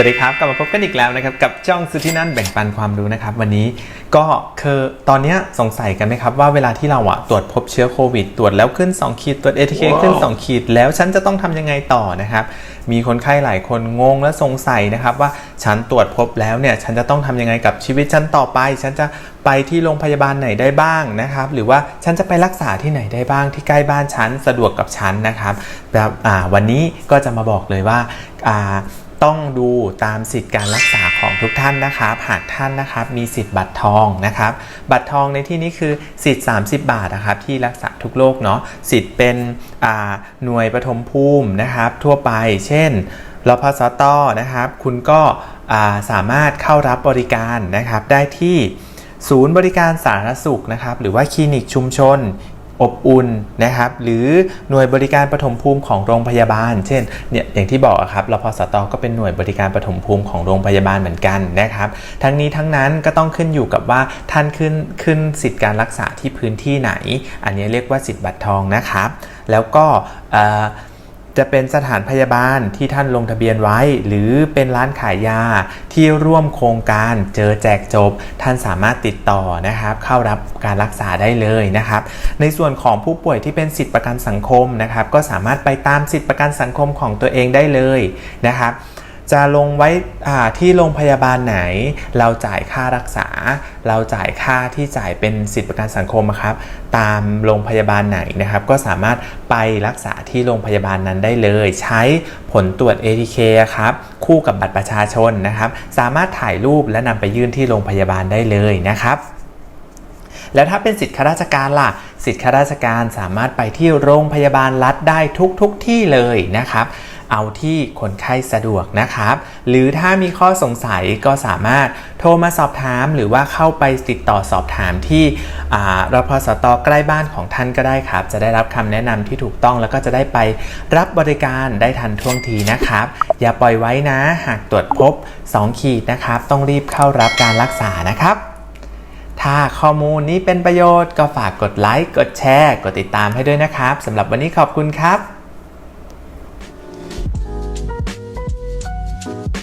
สวัสดีครับ กลับมาพบกันอีกแล้วนะครับ กับจ้องสุที่นั่นแบ่งปันความรู้นะครับ วันนี้ก็คือตอนเนี้ยสงสัยกันไหมครับ ว่าเวลาที่เราอะตรวจพบเชื้อโควิด ตรวจแล้วขึ้น 2 ขีด ตรวจ ATK ขึ้น 2 ขีด แล้วฉันจะต้องทำยังไงต่อนะครับ มีคนไข้หลายคนงงและสงสัยนะครับ ว่าฉันตรวจพบแล้วเนี่ยฉันจะต้องทำยังไงกับชีวิตฉันต่อไป ฉันจะไปที่โรงพยาบาลไหนได้บ้างนะครับ หรือว่าฉันจะไปรักษาที่ไหนได้บ้างที่ใกล้บ้านฉันสะดวกกับฉันนะครับแบบอ่าวันนี้ก็จะมาบอกเลยว่าอ่า ต้องดูตามสิทธิการรักษาของทุกท่านนะครับ หากท่านนะครับมีสิทธิ์บัตรทองนะครับ บัตรทองในที่นี้คือสิทธิ์ 30 บาทนะครับที่รักษาทุกโรคเนาะ สิทธิ์เป็นอ่าหน่วยปฐมภูมินะครับ ทั่วไป เช่นรพสตนะครับ คุณก็อ่าสามารถเข้ารับบริการนะครับได้ที่ศูนย์บริการสาธารณสุขนะครับหรือว่าคลินิกชุมชน อบอุ่นนะครับหรือหน่วยบริการปฐมภูมิของโรงพยาบาล เช่นเนี่ยอย่างที่บอกครับรพสตก็เป็นหน่วยบริการปฐมภูมิของโรงพยาบาลเหมือนกันนะครับทั้งนี้ทั้งนั้นก็ต้องขึ้นอยู่กับว่าท่านขึ้นขึ้นสิทธิการรักษาที่พื้นที่ไหน อันนี้เรียกว่าสิทธิบัตรทองนะครับ แล้วก็ จะเป็นสถานพยาบาลที่ท่านลงทะเบียนไว้ หรือเป็นร้านขายยาที่ร่วมโครงการเจอแจกจบ ท่านสามารถติดต่อนะครับ เข้ารับการรักษาได้เลยนะครับ ในส่วนของผู้ป่วยที่เป็นสิทธิประกันสังคมนะครับ ก็สามารถไปตามสิทธิประกันสังคมของตัวเองได้เลยนะครับ จะลงไว้ที่โรงพยาบาลไหน เราจ่ายค่ารักษา เราจ่ายค่าที่จ่ายเป็นสิทธิประกันสังคมครับ ตามโรงพยาบาลไหนนะครับ ก็สามารถไปรักษาที่โรงพยาบาลนั้นได้เลย ใช้ผลตรวจ ATK ครับคู่กับบัตรประชาชนนะครับ สามารถถ่ายรูปและนำไปยื่นที่โรงพยาบาลได้เลยนะครับแล้วถ้าเป็นสิทธิข้าราชการล่ะ สิทธิข้าราชการสามารถไปที่โรงพยาบาลรัฐได้ทุกทุกที่เลยนะครับ เอาที่คนไข้สะดวกนะครับ หรือถ้ามีข้อสงสัยก็สามารถโทรมาสอบถาม หรือว่าเข้าไปติดต่อสอบถามที่รพสตใกล้บ้านของท่านก็ได้ครับ จะได้รับคำแนะนำที่ถูกต้องแล้วก็จะได้ไปรับบริการได้ทันท่วงทีนะครับ อย่าปล่อยไว้นะ หากตรวจพบ 2 ขีดนะครับ ต้องรีบเข้ารับการรักษานะครับถ้าข้อมูลนี้เป็นประโยชน์ก็ฝากกดไลค์ กดแชร์ กดติดตามให้ด้วยนะครับสำหรับวันนี้ขอบคุณครับ you